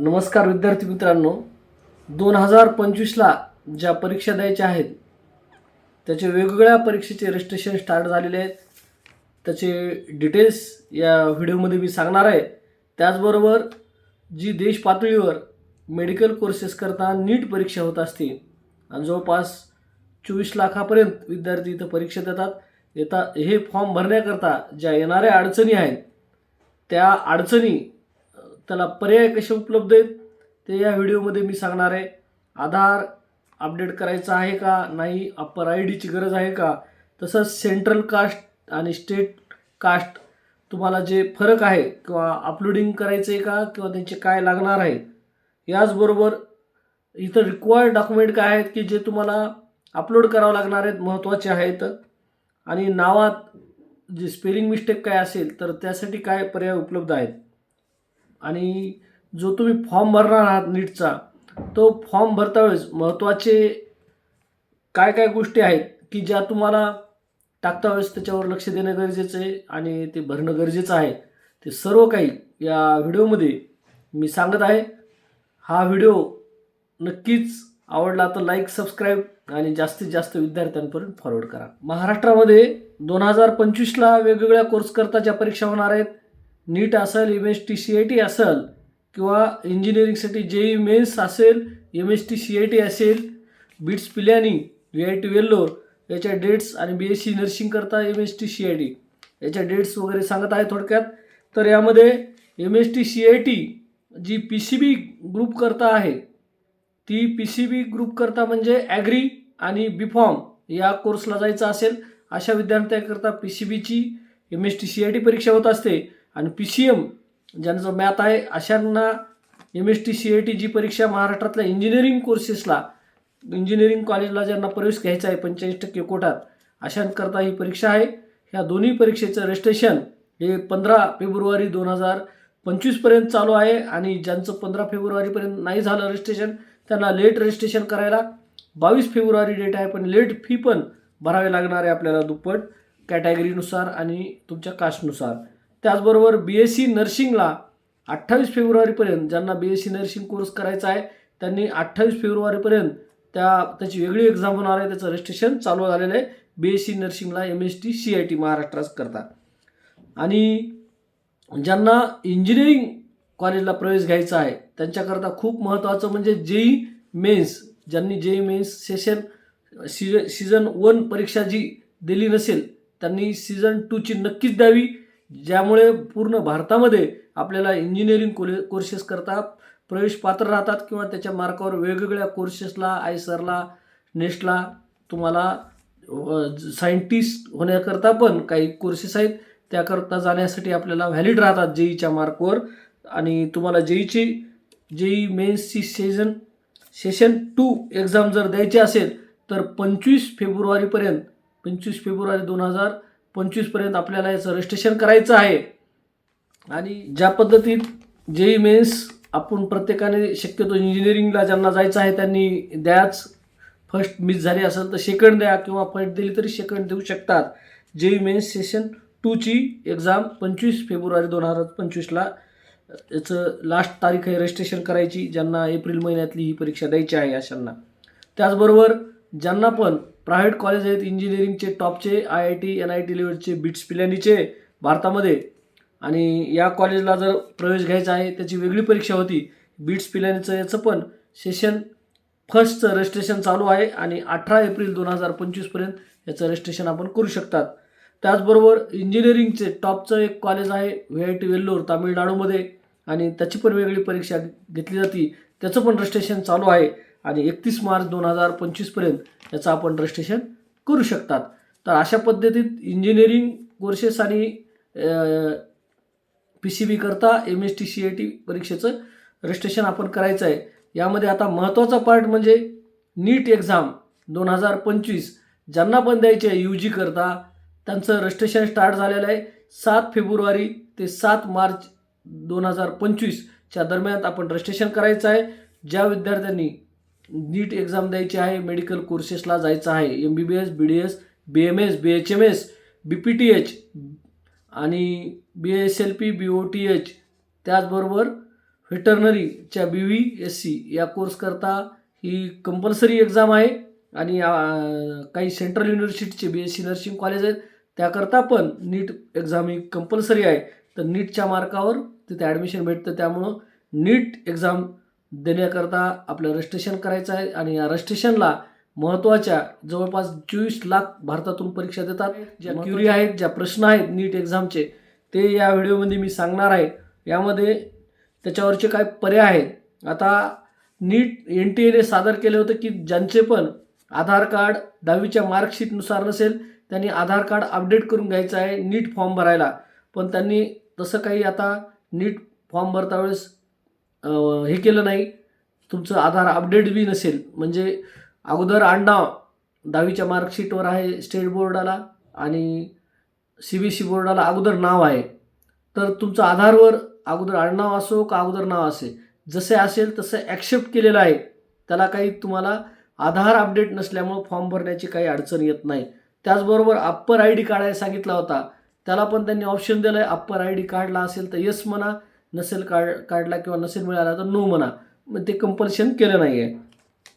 नमस्कार विद्यार्थी मित्रांनो दोन हजार पंचवीसला ज्या परीक्षा द्यायच्या आहेत त्याचे वेगवेगळ्या परीक्षेचे रजिस्ट्रेशन स्टार्ट झालेले आहेत. त्याचे डिटेल्स या व्हिडिओमध्ये मी सांगणार आहे. त्याचबरोबर जी देश पातळीवर मेडिकल कोर्सेस करता नीट परीक्षा होत असते आणि जवळपास चोवीस लाखापर्यंत विद्यार्थी इथं परीक्षा देतात. येता हे फॉर्म भरण्याकरता ज्या येणाऱ्या अडचणी आहेत त्या अडचणी त्याला पर्याय कसे उपलब्ध आहेत ते या व्हिडिओमध्ये मी सांगणार आहे. आधार अपडेट करायचा आहे का? नाही अप्पर आय डीची गरज आहे का? तसंच सेंट्रल कास्ट आणि स्टेट कास्ट तुम्हाला जे फरक आहे किंवा अपलोडिंग करायचं आहे का किंवा त्यांचे काय लागणार आहे याचबरोबर इथं रिक्वायर्ड डॉक्युमेंट काय आहेत की जे तुम्हाला अपलोड करावं लागणार आहेत महत्त्वाचे आहेत. आणि नावात जे स्पेलिंग मिस्टेक काय असेल तर त्यासाठी काय पर्याय उपलब्ध आहेत? आणि जो तुम्ही फॉर्म भरणार आहात नीटचा तो फॉर्म भरता वेळेस महत्त्वाचे काय काय गोष्टी आहेत की ज्या तुम्हाला टाकता वेळेस त्याच्यावर लक्ष देणं गरजेचं आहे आणि ते भरणं गरजेचं आहे ते सर्व काही या व्हिडिओमध्ये मी सांगत आहे. हा व्हिडिओ नक्कीच आवडला तर लाईक सबस्क्राईब आणि जास्तीत जास्त विद्यार्थ्यांपर्यंत फॉरवर्ड करा. महाराष्ट्रामध्ये दोन हजार पंचवीसला वेगवेगळ्या कोर्स करता ज्या परीक्षा होणार आहेत नीट असेल M S T C I T असेल किंवा इंजिनिअरिंगसाठी जेई मेन्स असेल M S T C I T असेल BITS Pilani V I T Vellore याच्या डेट्स आणि बी एस सी नर्सिंग करता M S T C I T याच्या dates वगैरे सांगत आहे थोडक्यात. तर यामध्ये M S T C I T G P C B group करता आहे ती पी सी बी ग्रुप करता म्हणजे ॲग्री आणि बी फॉर्म या कोर्सला जायचं असेल अशा विद्यार्थ्यांकरता पी सी बीची M S T C I T परीक्षा होत असते. आणि पी सी एम ज्यांचं मॅथ आहे अशांना M S T C I T जी परीक्षा महाराष्ट्रातल्या इंजिनिअरिंग कोर्सेसला इंजिनिअरिंग कॉलेजला ज्यांना प्रवेश घ्यायचा आहे पंचेचाळीस टक्के कोटात अशांकरता ही परीक्षा आहे. ह्या दोन्ही परीक्षेचं रजिस्ट्रेशन हे पंधरा फेब्रुवारी दोन हजार पंचवीसपर्यंत चालू आहे आणि ज्यांचं पंधरा फेब्रुवारीपर्यंत नाही झालं रजिस्ट्रेशन त्यांना लेट रजिस्ट्रेशन करायला बावीस फेब्रुवारी डेट आहे पण लेट फी पण भरावी लागणार आहे आपल्याला दुप्पट कॅटेगरीनुसार आणि तुमच्या कास्टनुसार त्याचबरोबर बी एस सी नर्सिंगला अठ्ठावीस फेब्रुवारीपर्यंत ज्यांना B S C nursing course करायचा आहे त्यांनी अठ्ठावीस फेब्रुवारीपर्यंत त्या त्याची वेगळी एक्झाम होणार आहे त्याचं रजिस्ट्रेशन चालू झालेलं आहे. B S C नर्सिंगला M S T C I T महाराष्ट्रात करता आणि ज्यांना इंजिनिअरिंग कॉलेजला प्रवेश घ्यायचा आहे त्यांच्याकरता खूप महत्त्वाचं म्हणजे जेई मेन्स ज्यांनी जेई मेन्स सेशन सीज सीझन वन परीक्षा जी दिली नसेल त्यांनी सीझन टूची नक्कीच द्यावी. ज्यामुळे पूर्ण भारतामध्ये आपल्याला इंजिनिअरिंग कोले कोर्सेस करता प्रवेश पात्र राहतात किंवा त्याच्या मार्कावर वेगवेगळ्या कोर्सेसला आयसरला नेस्टला तुम्हाला सायंटिस्ट होण्याकरता पण काही कोर्सेस आहेत. त्याकरता जाण्यासाठी आपल्याला व्हॅलिड राहतात जेईच्या मार्कवर. आणि तुम्हाला जेईची जेई मेन्सची सेशन सेशन टू एक्झाम जर द्यायची असेल तर पंचवीस फेब्रुवारीपर्यंत पंचवीस फेब्रुवारी दोन हजार पंचवीसपर्यंत आपल्याला याचं रजिस्ट्रेशन करायचं आहे. आणि ज्या पद्धतीत जेई मेन्स आपण प्रत्येकाने शक्यतो इंजिनिअरिंगला ज्यांना जायचं आहे त्यांनी द्याच. फर्स्ट मिस झाली असेल तर सेकंड द्या किंवा फर्स्ट दिली तरी सेकंड देऊ शकतात. जेई मेन्स सेशन टूची एक्झाम पंचवीस फेब्रुवारी दोन हजार पंचवीसला याचं लास्ट तारीख आहे रजिस्ट्रेशन करायची. ज्यांना एप्रिल महिन्यातली ही परीक्षा द्यायची आहे अशांना. त्याचबरोबर ज्यांना पण प्रायव्हेट कॉलेज आहेत इंजिनिअरिंगचे टॉपचे I I T N I T लेवलचे बिट्स पिल्यानीचे भारतामध्ये. आणि या कॉलेजला जर प्रवेश घ्यायचा आहे त्याची वेगळी परीक्षा होती. बीट्स पिल्यानीचं याचं पण सेशन फर्स्टचं रजिस्ट्रेशन चालू आहे आणि अठरा एप्रिल दोन हजार पंचवीसपर्यंत याचं रजिस्ट्रेशन आपण करू शकतात. त्याचबरोबर इंजिनिअरिंगचे टॉपचं एक कॉलेज आहे व्ही आय टी वेल्लोर तामिळनाडूमध्ये. आणि त्याची पण वेगळी परीक्षा घेतली जाते. त्याचं पण रजिस्ट्रेशन चालू आहे. आणि एकतीस मार्च दोन हजार पंचवीसपर्यंत याचं आपण रजिस्ट्रेशन करू शकतात. तर अशा पद्धतीत इंजिनिअरिंग कोर्सेस आणि पी सी बी करता M S T C I T परीक्षेचं रजिस्ट्रेशन आपण करायचं आहे. यामध्ये आता महत्त्वाचा पार्ट म्हणजे नीट एक्झाम दोन हजार पंचवीस. ज्यांना पण द्यायचे आहे यू जी करता त्यांचं रजिस्ट्रेशन स्टार्ट झालेलं आहे सात फेब्रुवारी ते सात मार्च दोन हजार पंचवीसच्या दरम्यान आपण रजिस्ट्रेशन करायचं आहे. ज्या विद्यार्थ्यांनी नीट एक्झाम द्यायची आहे मेडिकल कोर्सेसला जायचं आहे. M B B S B D S B M S B H M S B P T H आणि B S L P B O T H त्याचबरोबर व्हेटर्नरीच्या बी व्ही एस सी या कोर्सकरता ही compulsory exam आहे आणि काही central युनिव्हर्सिटीचे B S C nursing college आहेत. त्याकरता पण नीट एक्झाम ही कंपल्सरी आहे. तर नीटच्या मार्कावर तिथे ॲडमिशन भेटतं. त्यामुळं नीट एक्झाम देण्याकरता आपलं रजिस्ट्रेशन करायचं आहे आणि या रजिस्ट्रेशनला महत्त्वाच्या जवळपास चोवीस लाख भारतातून परीक्षा देतात. ज्या क्युरी आहेत ज्या प्रश्न आहेत नीट एक्झामचे ते या व्हिडिओमध्ये मी सांगणार आहे. यामध्ये त्याच्यावरचे काय पर्याय आहेत? आता नीट एन टी एने सादर केले होते की ज्यांचे पण आधार कार्ड दहावीच्या मार्कशीटनुसार नसेल त्यांनी आधार कार्ड अपडेट करून घ्यायचं आहे नीट फॉर्म भरायला. पण त्यांनी तसं काही आता नीट फॉर्म भरता वेळेस हे केलं नाही. तुमचं आधार अपडेट बी नसेल. म्हणजे अगोदर आडनाव दहावीच्या मार्कशीटवर आहे स्टेट बोर्डाला आणि सी बी सी बोर्डाला अगोदर नाव आहे. तर तुमचं आधारवर अगोदर आडनाव असो का अगोदर नाव असे. जसे असेल तसं ॲक्सेप्ट केलेलं आहे. त्याला काही तुम्हाला आधार अपडेट नसल्यामुळं फॉर्म भरण्याची काही अडचण येत नाही. त्याचबरोबर अप्पर आय डी काढायला सांगितला होता. त्याला पण त्यांनी ऑप्शन दिलं आहे अप्पर आय डी काढला असेल तर येस म्हणा. नसेल काढ काढला किंवा नसेल मिळाला तर नो म्हणा. मग ते कंपल्शन केलं नाही आहे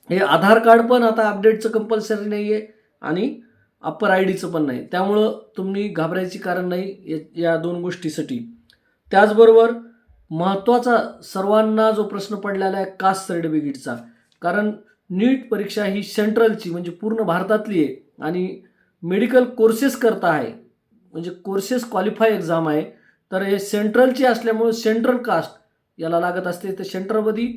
हे आधार कार्ड पण आता अपडेटचं कंपल्सरी नाही आहे आणि अप्पर आय डीचं पण नाही. त्यामुळं तुम्ही घाबरायची कारण नाही या- या दोन गोष्टीसाठी. त्याचबरोबर महत्त्वाचा सर्वांना जो प्रश्न पडलेला आहे कास्ट सर्टिफिकेटचा कारण नीट परीक्षा ही सेंट्रलची म्हणजे पूर्ण भारतातली आहे आणि मेडिकल कोर्सेस करता आहे. म्हणजे कोर्सेस क्वालिफाय एक्झाम आहे. तर हे सेंट्रलची असल्यामुळे सेंट्रल कास्ट याला लागत असते. तर सेंट्रलमध्ये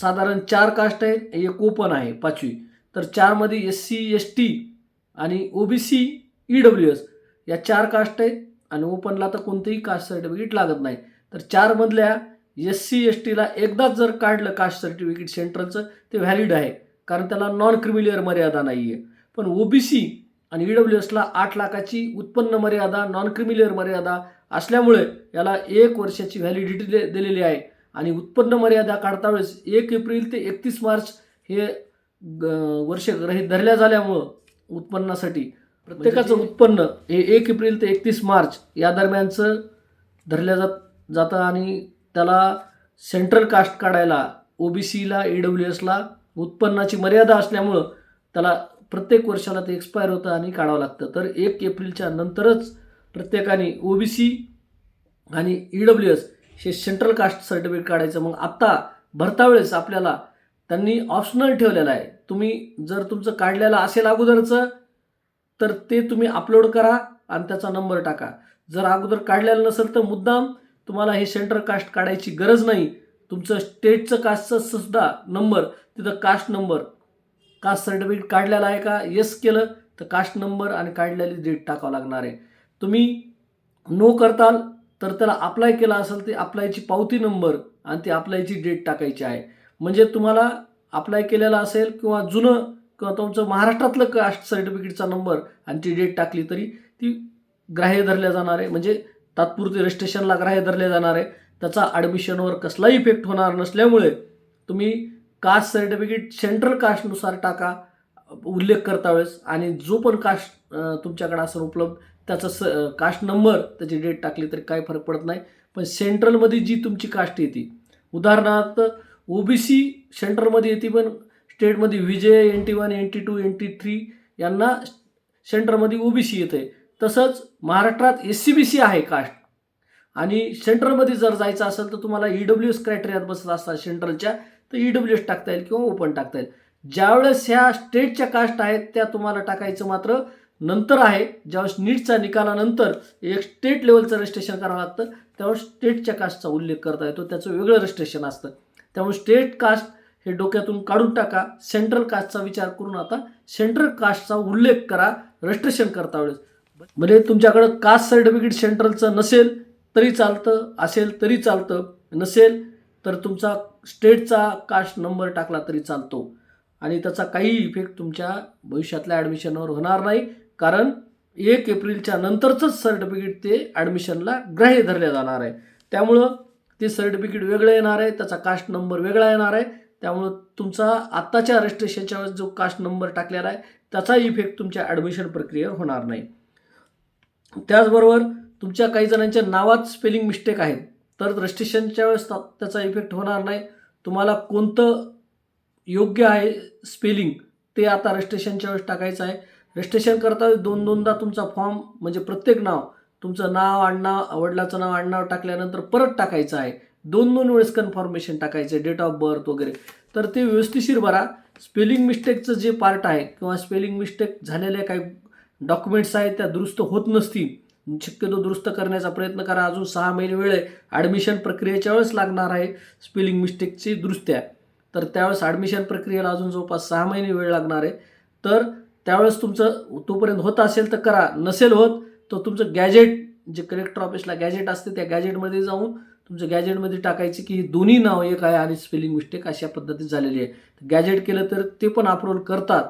साधारण चार कास्ट आहेत. एक ओपन आहे पाचवी. तर चारमध्ये एस सी एस टी आणि O B C E W S या चार कास्ट आहेत. आणि ओपनला तर कोणतेही कास्ट सर्टिफिकेट लागत नाही. तर चारमधल्या एस सी एस टीला एकदाच जर काढलं कास्ट सर्टिफिकेट सेंट्रलचं ते व्हॅलिड आहे. कारण त्याला नॉन क्रिमिलियर मर्यादा नाही आहे पण ओ बी सी आणि ई डब्ल्यू एसला आठ लाखाची उत्पन्न मर्यादा नॉन क्रिमिलियर मर्यादा असल्यामुळे याला एक वर्षाची व्हॅलिडिटी दे दिलेली आहे. आणि उत्पन्न मर्यादा काढता वेळेस एक एप्रिल ते एकतीस मार्च हे वर्ष गृहीत धरल्या झाल्यामुळं उत्पन्नासाठी. प्रत्येकाचं उत्पन्न हे एक एप्रिल ते एकतीस मार्च या दरम्यानचं धरल्या जात जातं आणि त्याला सेंट्रल कास्ट काढायला ओ बी सीला ई डब्ल्यू एसला उत्पन्नाची मर्यादा असल्यामुळं त्याला प्रत्येक वर्षाला ते एक्सपायर होतं आणि काढावं लागतं. तर एक एप्रिलच्या नंतरच प्रत्येकाने ओ बी सी आणि ई डब्ल्यू एस हे सेंट्रल कास्ट सर्टिफिकेट काढायचं. मग आत्ता भरता वेळेस आपल्याला त्यांनी ऑप्शनल ठेवलेलं आहे. तुम्ही जर तुमचं काढलेलं असेल अगोदरचं तर ते तुम्ही अपलोड करा आणि त्याचा नंबर टाका. जर अगोदर काढलेलं नसेल तर मुद्दाम तुम्हाला हे सेंट्रल कास्ट काढायची गरज नाही. तुमचं स्टेटचं कास्टचं सुद्धा नंबर तिथं कास्ट नंबर कास्ट सर्टिफिकेट काढलेलं आहे का? येस केलं तर कास्ट नंबर आणि काढलेली डेट टाकावं लागणार आहे. तुम्ही नो करताल तर त्याला अप्लाय केला असेल ते अप्लायची पावती नंबर आणि ती अप्लायची डेट टाकायची आहे. म्हणजे तुम्हाला अप्लाय केलेला असेल किंवा जुनं किंवा तुमचं महाराष्ट्रातलं कास्ट सर्टिफिकेटचा नंबर आणि ती डेट टाकली तरी ती ग्राह्य धरल्या जाणार आहे. म्हणजे तात्पुरती रजिस्ट्रेशनला ग्राह्य धरले जाणार आहे. त्याचा ॲडमिशनवर कसलाही इफेक्ट होणार नसल्यामुळे तुम्ही कास्ट सर्टिफिकेट सेंट्रल कास्टनुसार टाका उल्लेख करता वेळेस. आणि जो पण कास्ट तुमच्याकडे असेल उपलब्ध त्याचा स कास्ट नंबर त्याची डेट टाकली तरी काय फरक पडत नाही. पण सेंट्रलमध्ये जी तुमची कास्ट येते उदाहरणार्थ ओ बी सी सेंट्रलमध्ये येते पण स्टेटमध्ये V J N T one N T two N T three यांना सेंट्रलमध्ये ओ बी सी येते तसंच महाराष्ट्रात एस सी बी सी आहे कास्ट आणि सेंट्रलमध्ये जर जायचं असेल तर तुम्हाला ई डब्ल्यू एस क्रायटेरियात बसत असतात सेंट्रलच्या तर ई डब्ल्यू एस टाकता येईल किंवा ओपन टाकता येईल. ज्यावेळेस ह्या स्टेटच्या कास्ट आहेत त्या तुम्हाला टाकायचं मात्र नंतर आहे ज्यावेळेस नीटचा निकालानंतर एक स्टेट लेवलचं रजिस्ट्रेशन करावं लागतं त्यावेळेस स्टेटच्या कास्टचा उल्लेख करता येतो त्याचं वेगळं रजिस्ट्रेशन असतं. त्यामुळे स्टेट कास्ट हे डोक्यातून काढून टाका सेंट्रल कास्टचा विचार करून आता सेंट्रल कास्टचा उल्लेख करा रजिस्ट्रेशन करता वेळेस. म्हणजे तुमच्याकडं कास्ट सर्टिफिकेट सेंट्रलचं नसेल तरी चालतं असेल तरी चालतं नसेल तर तुमचा स्टेटचा कास्ट नंबर टाकला तरी चालतो. आणि त्याचा काही इफेक्ट तुमच्या भविष्यातल्या ॲडमिशनवर होणार नाही. कारण एक एप्रिलच्या नंतरचंच सर्टिफिकेट ते ॲडमिशनला ग्राह्य धरले जाणार आहे. त्यामुळं ते सर्टिफिकेट वेगळं येणार आहे त्याचा कास्ट नंबर वेगळा येणार आहे. त्यामुळं तुमचा आत्ताच्या रजिस्ट्रेशनच्या वेळेस जो कास्ट नंबर टाकलेला आहे त्याचा इफेक्ट तुमच्या ॲडमिशन प्रक्रियेवर होणार नाही. त्याचबरोबर तुमच्या काही जणांच्या नावात स्पेलिंग मिस्टेक आहेत तर रजिस्ट्रेशनच्या वेळेस ता- त्याचा इफेक्ट होणार नाही. तुम्हाला कोणतं योग्य आहे स्पेलिंग ते आता रजिस्ट्रेशनच्या वेळेस टाकायचं आहे. रजिस्ट्रेशन करता दोन दोनदा तुमचा फॉर्म म्हणजे प्रत्येक नाव तुमचं नाव आडनाव वडिलाचं नाव आडनाव टाकल्यानंतर परत टाकायचं आहे. दोन दोन वेळेस कन्फर्मेशन टाकायचं आहे डेट ऑफ बर्थ वगैरे. तर ते व्यवस्थिशीर भरा. स्पेलिंग मिस्टेकचं जे पार्ट आहे किंवा स्पेलिंग मिस्टेक झालेल्या काही डॉक्युमेंट्स आहेत त्या दुरुस्त होत नसतील शक्यतो दुरुस्त करण्याचा प्रयत्न करा. अजून सहा महिने वेळ आहे. ॲडमिशन प्रक्रियेच्या वेळेस लागणार आहे स्पेलिंग मिस्टेकची दुरुस्त्या. तर त्यावेळेस ॲडमिशन प्रक्रियेला अजून जवळपास सहा महिने वेळ लागणार आहे. तर त्यावेळेस तुमचं तोपर्यंत होत असेल तर करा. नसेल होत तर तुमचं गॅजेट जे कलेक्टर ऑफिसला गॅजेट असते त्या गॅजेटमध्ये जाऊन तुमचं गॅजेटमध्ये टाकायची की दोन्ही नाव एक आहे आणि स्पेलिंग मिस्टेक अशा पद्धतीत झालेली आहे. गॅजेट केलं तर ते पण अप्रूव्हल करतात.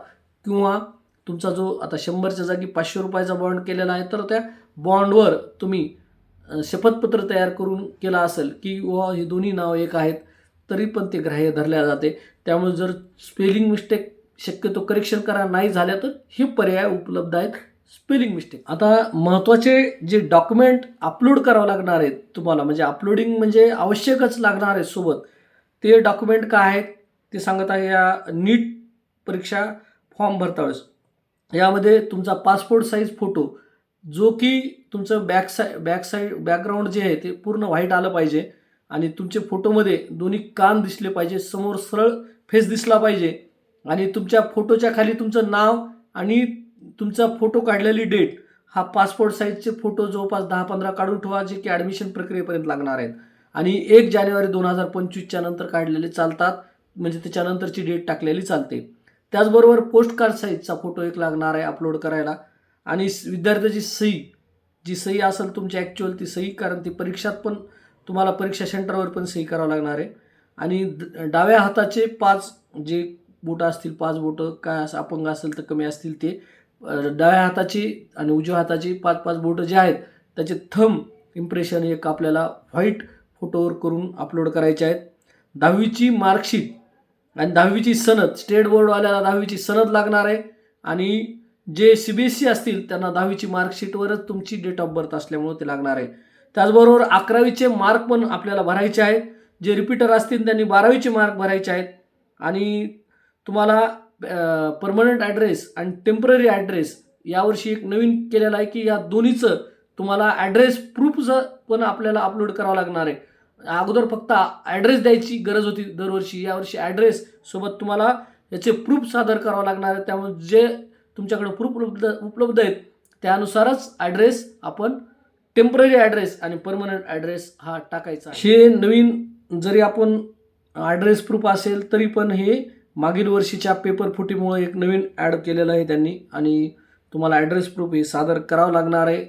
किंवा तुमचा जो आता शंभरच्या जागी पाचशे रुपयाचा बॉन्ड केलेला आहे तर त्या बॉन्डवर तुम्ही शपथपत्र तयार करून केला असेल की व हे दोन्ही नाव एक आहेत. तरी पण ते ग्राह्य धरल्या जाते. त्यामुळे जर स्पेलिंग मिस्टेक शक्यतो करेक्शन करा नाही झाल्या तर हे पर्याय उपलब्ध आहेत. स्पेलिंग मिस्टेक आता महत्त्वाचे जे डॉक्युमेंट अपलोड करावं लागणार आहेत तुम्हाला म्हणजे अपलोडिंग म्हणजे आवश्यकच लागणार आहे सोबत. ते डॉक्युमेंट काय आहेत ते सांगत आहे या नीट परीक्षा फॉर्म भरता वेळेस. यामध्ये तुमचा पासपोर्ट साईज फोटो जो की तुमचं बॅक साय बॅक साईड बॅकग्राऊंड जे आहे ते पूर्ण व्हाईट आलं पाहिजे. आणि तुमचे फोटोमध्ये दोन्ही कान दिसले पाहिजे समोर सरळ फेस दिसला पाहिजे. आणि तुमच्या फोटोच्या खाली तुमचं नाव आणि तुमचा फोटो काढलेली डेट हा पासपोर्ट साईजचे फोटो जवळपास दहा पंधरा काढून ठेवा जे की ॲडमिशन प्रक्रियेपर्यंत लागणार आहेत. आणि एक जानेवारी दोन हजार पंचवीसच्या नंतर काढलेले चालतात म्हणजे त्याच्यानंतरची डेट टाकलेली चालते. त्याचबरोबर पोस्ट कार्ड साईजचा फोटो एक लागणार आहे अपलोड करायला. आणि विद्यार्थ्याची सही जी सही असेल तुमची ॲक्च्युअल ती सही कारण ती परीक्षात पण तुम्हाला परीक्षा सेंटरवर पण सही करावं लागणार आहे. आणि द- डाव्या हाताचे पाच जे बोटं असतील पाच बोटं काय असं अपंग असेल तर कमी असतील ते. डाव्या हाताची आणि उजव्या हाताची पाच पाच बोटं जे आहेत त्याचे थंब इम्प्रेशन एक आपल्याला व्हाईट फोटोवर करून अपलोड करायचे आहेत. दहावीची मार्कशीट आणि दहावीची सनद स्टेट बोर्डवाल्याला दहावीची सनद लागणार आहे. आणि जे सी बी एस सी असतील त्यांना दहावीची मार्कशीटवरच तुमची डेट ऑफ बर्थ असल्यामुळे ते लागणार आहे. त्याचबरोबर अकरावीचे मार्क पण आपल्याला भरायचे आहेत. जे रिपीटर असतील त्यांनी बारावीचे मार्क भरायचे आहेत. आणि तुम्हाला परमनंट ॲड्रेस आणि टेंपररी ॲड्रेस यावर्षी एक नवीन केलेलं आहे की या दोन्हीचं तुम्हाला ॲड्रेस प्रूफचं पण आपल्याला अपलोड करावं लागणार आहे. अगोदर फक्त ॲड्रेस द्यायची गरज होती दरवर्षी. यावर्षी ॲड्रेस सोबत तुम्हाला याचे प्रूफ सादर करावं लागणार आहे. त्यामुळे जे तुमच्याकडे प्रूफ उपलब्ध उपलब्ध आहेत त्यानुसारच ॲड्रेस आपण टेंपररी ॲड्रेस आणि परमनंट ॲड्रेस हा टाकायचा हे नवीन जरी आपण ॲड्रेस प्रूफ असेल तरी पण हे मागील वर्षीच्या पेपर फुटीमुळे एक नवीन ॲड केलेलं आहे त्यांनी. आणि तुम्हाला ॲड्रेस प्रूफ हे सादर करावं लागणार आहे.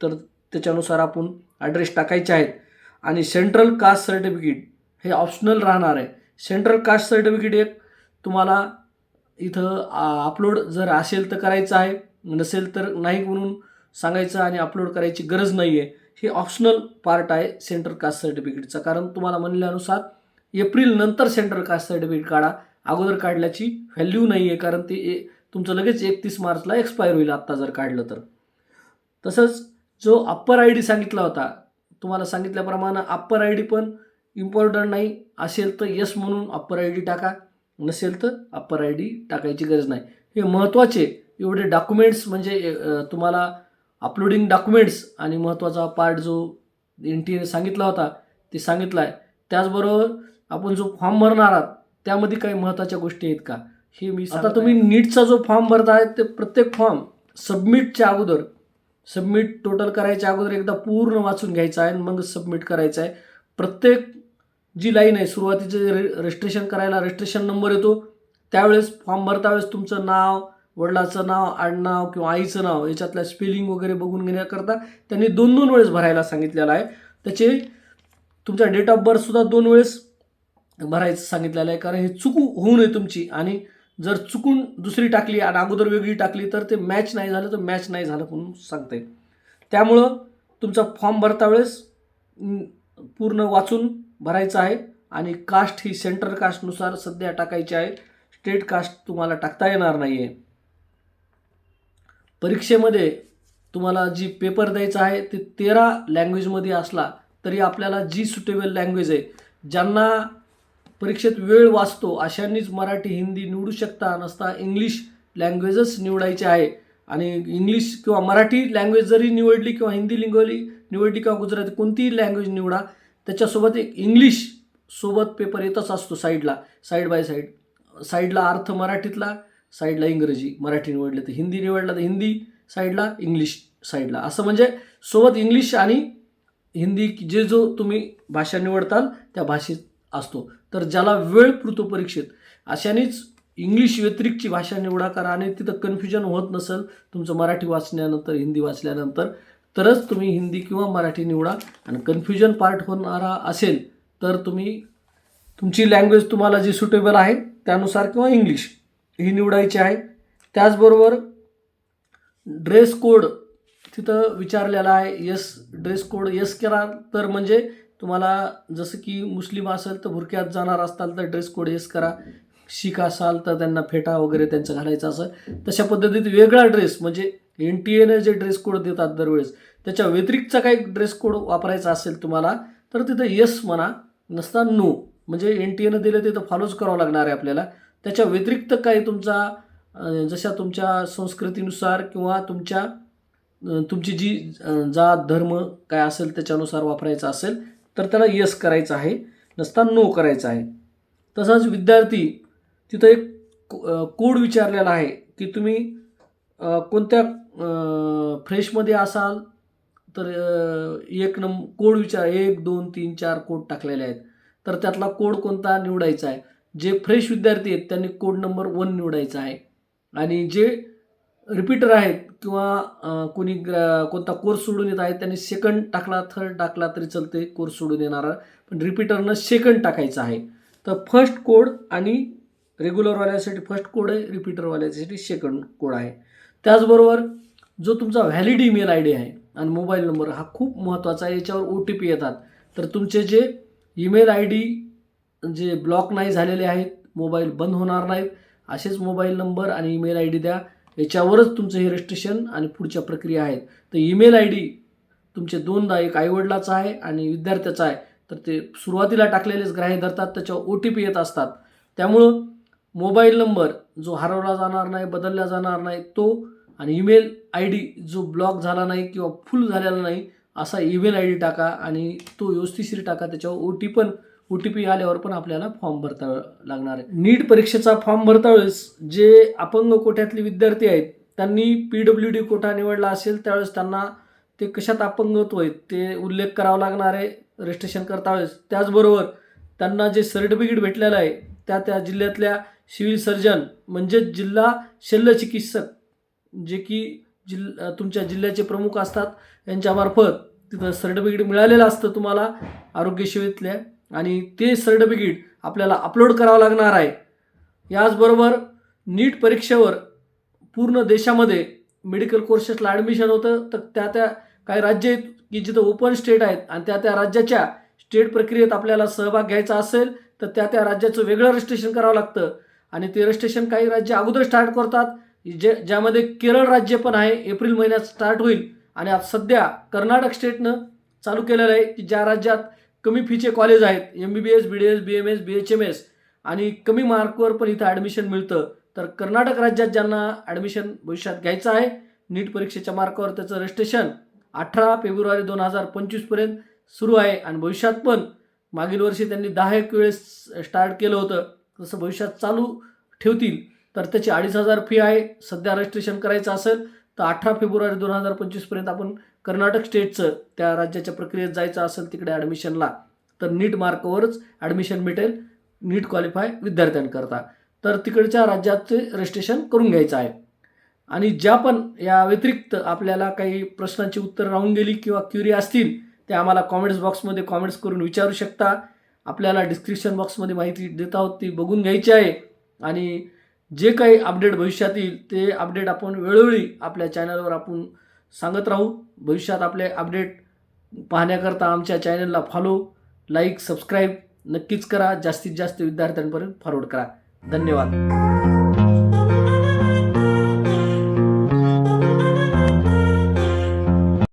तर त्याच्यानुसार आपण ॲड्रेस टाकायचे आहेत. आणि सेंट्रल कास्ट सर्टिफिकेट हे ऑप्शनल राहणार आहे. सेंट्रल कास्ट सर्टिफिकेट एक तुम्हाला इथं अपलोड जर असेल तर करायचं आहे. नसेल तर नाही म्हणून सांगायचं आणि अपलोड करायची गरज नाही आहे हे ऑप्शनल पार्ट आहे सेंट्रल कास्ट सर्टिफिकेटचा कारण तुम्हाला म्हणल्यानुसार एप्रिल नंतर सेंट्रल कास्ट सर्टिफिकेट काढा. अगोदर काढल्याची व्हॅल्यू नाही आहे कारण ते ए- तुमचं लगेच एकतीस मार्चला एक्सपायर होईल आत्ता जर काढलं तर. तसंच जो अप्पर आय डी सांगितला होता तुम्हाला सांगितल्याप्रमाणे अप्पर आय डी पण इम्पॉर्टंट नाही. असेल तर यस म्हणून अप्पर आय डी टाका नसेल तर अप्पर आय डी टाकायची गरज नाही. हे महत्त्वाचे एवढे डॉक्युमेंट्स म्हणजे तुम्हाला अपलोडिंग डॉक्युमेंट्स आणि महत्त्वाचा पार्ट जो एन टी सांगितला होता ते सांगितला आहे त्याचबरोबर आपण जो फॉर्म भरणार आहात त्यामध्ये काही महत्त्वाच्या गोष्टी आहेत का? हे मी आता तुम्ही नीटचा जो फॉर्म भरताय ते प्रत्येक फॉर्म सबमिटच्या अगोदर सबमिट टोटल करायच्या अगोदर एकदा पूर्ण वाचून घ्यायचा आहे आणि मग सबमिट करायचं आहे. प्रत्येक जी लाईन आहे सुरुवातीचे रजिस्ट्रेशन करायला रजिस्ट्रेशन नंबर येतो त्यावेळेस फॉर्म भरता वेळेस तुमचं नाव वडिलाचं नाव आडनाव किंवा आईचं नाव याच्यातल्या स्पेलिंग वगैरे बघून घेण्याकरता त्यांनी दोन दोन वेळेस भरायला सांगितलेलं आहे. त्याचे तुमचा डेट ऑफ बर्थसुद्धा दोन वेळेस भरायचं सांगितलेलं आहे कारण हे चुकू होऊ नये तुमची. आणि जर चुकून दुसरी टाकली आणि अगोदर वेगळी टाकली तर ते मॅच नाही झालं तर मॅच नाही झालं म्हणून सांगता येईल. त्यामुळं तुमचा फॉर्म भरता वेळेस पूर्ण वाचून भरायचं आहे. आणि कास्ट ही सेंट्रल कास्टनुसार सध्या टाकायची आहे. स्टेट कास्ट तुम्हाला टाकता येणार नाही आहे परीक्षेमध्ये तुम्हाला जी पेपर द्यायचा आहे ते तेरा लँग्वेजमध्ये असला तरी आपल्याला जी सुटेबल लँग्वेज आहे ज्यांना परीक्षेत वेळ वाचतो अशांनीच मराठी हिंदी निवडू शकता नसता इंग्लिश लँग्वेजच निवडायची आहे. आणि इंग्लिश किंवा मराठी लँग्वेज जरी निवडली किंवा हिंदी लिंगवली निवडली किंवा गुजराती कोणतीही लँग्वेज निवडा त्याच्यासोबत एक इंग्लिश सोबत पेपर येतच असतो साईडला साईड बाय साईड साईडला अर्थ मराठीतला साईडला इंग्रजी. मराठी निवडलं तर हिंदी निवडलं तर हिंदी साईडला इंग्लिश साईडला असं म्हणजे सोबत इंग्लिश आणि हिंदी जे जो तुम्ही भाषा निवडताल त्या भाषेत असतो. तर ज्याला वेळ पुरतो परीक्षेत अशानेच इंग्लिश व्यतिरिक्तची भाषा निवडा करा आणि तिथं कन्फ्युजन होत नसेल तुमचं मराठी वाचल्यानंतर हिंदी वाचल्यानंतर तरच तुम्ही हिंदी किंवा मराठी निवडा. आणि कन्फ्युजन पार्ट होणारा असेल तर तुम्ही तुमची लँग्वेज तुम्हाला जी सुटेबल आहे त्यानुसार किंवा इंग्लिश ही निवडायची आहे. त्याचबरोबर ड्रेस कोड तिथं विचारलेला आहे. यस ड्रेस कोड यस केला तर म्हणजे तुम्हाला जसं की मुस्लिम असेल तर भुरक्यात जाणार असाल तर ड्रेस कोड यस करा. शीख असाल तर त्यांना फेटा वगैरे त्यांचं घालायचं असं. तशा पद्धतीत वेगळा ड्रेस म्हणजे एन टी एने जे ड्रेस कोड देतात दरवेळेस त्याच्या व्यतिरिक्तचा काही ड्रेस कोड वापरायचा असेल तुम्हाला तर तिथं येस म्हणा नसता नो म्हणजे एन टी एनं दिलं ते तर फॉलोच करावं लागणार आहे आपल्याला. त्याच्या व्यतिरिक्त काही तुमचा जशा तुमच्या संस्कृतीनुसार किंवा तुमच्या तुमची जी जात धर्म काय असेल त्याच्यानुसार वापरायचा असेल तर त्याला यस करायचं आहे नसता नो करायचं आहे. तसंच विद्यार्थी तिथं एक कोड विचारलेला आहे की तुम्ही कोणत्या फ्रेशमध्ये असाल तर एक नंब कोड विचार एक दोन तीन चार कोड टाकलेले आहेत. तर त्यातला कोड कोणता निवडायचा आहे? जे फ्रेश विद्यार्थी आहेत त्यांनी कोड नंबर वन निवडायचा आहे. आणि जे रिपीटर आहेत किंवा कोणी कोणता कोर्स सोडून येत आहेत त्यांनी सेकंड टाकला थर्ड टाकला तरी चलते कोर्स सोडून येणारा. पण रिपीटरनं सेकंड टाकायचं आहे. तर फर्स्ट कोड आणि रेग्युलरवाल्यासाठी फर्स्ट कोड आहे रिपीटरवाल्यासाठी सेकंड कोड आहे. त्याचबरोबर जो तुमचा व्हॅलिड ईमेल आय डी आहे आणि मोबाईल नंबर हा खूप महत्त्वाचा आहे याच्यावर ओ टी पी येतात. तर तुमचे जे ईमेल आय डी जे ब्लॉक नाही झालेले आहेत मोबाईल बंद होणार नाहीत असेच मोबाईल नंबर आणि ईमेल आय डी द्या. याच्यावरच तुमचं हे रजिस्ट्रेशन आणि पुढच्या प्रक्रिया आहेत. तर ईमेल आय डी तुमचे दोनदा एक आईवडिलाचा आहे आणि विद्यार्थ्याचा आहे. तर ते सुरुवातीला टाकलेलेच ग्राह्य धरतात त्याच्यावर ओ टी पी येत असतात. त्यामुळं मोबाईल नंबर जो हरवला जाणार नाही बदलला जाणार नाही तो आणि ईमेल आय डी जो ब्लॉक झाला नाही किंवा फुल झालेला नाही असा ईमेल आय डी टाका आणि तो व्यवस्थिशीर टाका त्याच्यावर ओ टी पण ओ टी पी आल्यावर पण आपल्याला फॉर्म भरता लागणार आहे. नीट परीक्षेचा फॉर्म भरता वेळेस जे अपंग कोट्यातले विद्यार्थी आहेत त्यांनी पी डब्ल्यू डी कोटा निवडला असेल त्यावेळेस त्यांना ते कशात अपंगत्व आहेत ते उल्लेख करावा लागणार आहे रजिस्ट्रेशन करता वेळेस. त्याचबरोबर त्यांना जे सर्टिफिकेट भेटलेलं आहे त्या त्या जिल्ह्यातल्या सिव्हिल सर्जन म्हणजेच जिल्हा शल्यचिकित्सक जे की जिल तुमच्या जिल्ह्याचे प्रमुख असतात यांच्यामार्फत तिथं सर्टिफिकेट मिळालेलं असतं तुम्हाला आरोग्यसेवेतल्या आणि ते सर्टिफिकेट आपल्याला अपलोड करावं लागणार आहे. याचबरोबर नीट परीक्षेवर पूर्ण देशामध्ये मेडिकल कोर्सेसला ॲडमिशन होतं. तर त्या त्या काही राज्य आहेत की जिथं ओपन स्टेट आहेत आणि त्या त्या राज्याच्या स्टेट प्रक्रियेत आपल्याला सहभाग घ्यायचा असेल तर त्या त्या राज्याचं वेगळं रजिस्ट्रेशन करावं लागतं. आणि ते रजिस्ट्रेशन काही राज्य अगोदर स्टार्ट करतात. जे ज्यामध्ये केरळ राज्य पण आहे एप्रिल महिन्यात स्टार्ट होईल. आणि आज सध्या कर्नाटक स्टेटनं चालू केलेलं आहे की ज्या राज्यात कमी फीचे कॉलेज आहेत M B B S B D S B M S B H M S आणि कमी मार्कवर पण इथं ॲडमिशन मिळतं. तर कर्नाटक राज्यात ज्यांना ॲडमिशन भविष्यात घ्यायचं आहे नीट परीक्षेच्या मार्कावर त्याचं रजिस्ट्रेशन अठरा फेब्रुवारी दोन हजार पंचवीसपर्यंत सुरू आहे. आणि भविष्यात पण मागील वर्षी त्यांनी दहा एक वेळेस स्टार्ट केलं होतं. जसं भविष्यात चालू ठेवतील. तर त्याची अडीच हजार फी आहे. सध्या रजिस्ट्रेशन करायचं असेल तर अठरा फेब्रुवारी दोन हजार पंचवीसपर्यंत आपण कर्नाटक स्टेटचं त्या राज्याच्या प्रक्रियेत जायचं असेल तिकडे ॲडमिशनला तर नीट मार्कवरच ॲडमिशन भेटेल नीट क्वालिफाय विद्यार्थ्यांकरता. तर तिकडच्या राज्याचे रजिस्ट्रेशन करून घ्यायचं आहे. आणि ज्या पण या व्यतिरिक्त आपल्याला काही प्रश्नांची उत्तरं राहून गेली किंवा क्युरी असतील ते आम्हाला कॉमेंट्स बॉक्समध्ये कॉमेंट्स करून विचारू शकता. आपल्याला डिस्क्रिप्शन बॉक्समध्ये माहिती देत आहोत ती बघून घ्यायची आहे. आणि जे काही अपडेट भविष्यात येईल ते अपडेट आपण वेळोवेळी आपल्या चॅनलवर आपण सांगत राहू. भविष्यात आपले अपडेट पाहण्याकरता आमच्या चॅनलला फॉलो लाईक सबस्क्राईब नक्कीच करा. जास्तीत जास्त विद्यार्थ्यांपर्यंत फॉरवर्ड करा. धन्यवाद.